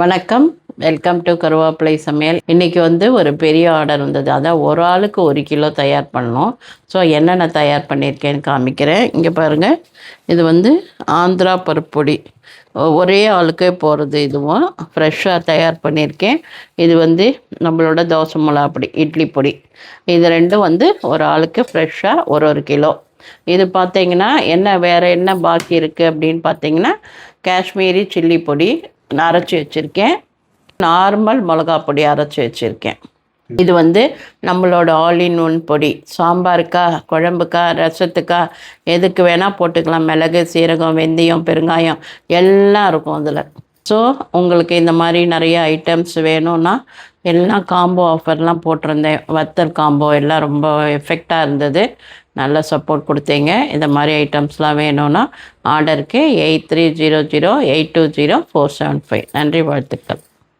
வணக்கம். Welcome to கருவேப்பிலை சமையல். இன்றைக்கி வந்து ஒரு பெரிய ஆர்டர் வந்தது. அதான் ஒரு ஆளுக்கு ஒரு கிலோ தயார் பண்ணோம் ஸோ என்னென்ன தயார் பண்ணியிருக்கேன்னு காமிக்கிறேன். இங்கே பாருங்கள் இது வந்து ஆந்திரா பருப்பொடி. ஒரே ஆளுக்கே போகிறது இதுவும். ஃப்ரெஷ்ஷாக தயார் பண்ணியிருக்கேன். இது வந்து நம்மளோட தோசை மிளகா பொடி இட்லி பொடி. இது ரெண்டும் வந்து ஒரு ஆளுக்கு ஃப்ரெஷ்ஷாக ஒரு ஒரு கிலோ. இது பார்த்தீங்கன்னா என்ன வேறு என்ன பாக்கி இருக்குது அப்படின்னு பார்த்தீங்கன்னா காஷ்மீரி சில்லி பொடி நான் அரைச்சி வச்சுருக்கேன். நார்மல் மிளகா பொடி அரைச்சி வச்சுருக்கேன். இது வந்து நம்மளோட ஆல் இன் ஒன் பொடி. சாம்பாருக்கா குழம்புக்கா ரசத்துக்கா எதுக்கு வேணால் போட்டுக்கலாம். மிளகு சீரகம் வெந்தயம் பெருங்காயம் எல்லாம் இருக்கும் அதில். ஸோ உங்களுக்கு இந்த மாதிரி நிறைய ஐட்டம்ஸ் வேணும்னா எல்லாம் காம்போ ஆஃபர்லாம் போட்டிருந்தேன். வத்தல் காம்போ எல்லாம் ரொம்ப எஃபெக்டாக இருந்தது. நல்ல சப்போர்ட் கொடுத்தீங்க. இந்த மாதிரி ஐட்டம்ஸ்லாம் வேணும்னா ஆர்டருக்கு eight three zero zero eight two zero four seven five நன்றி வாழ்த்துக்கள்.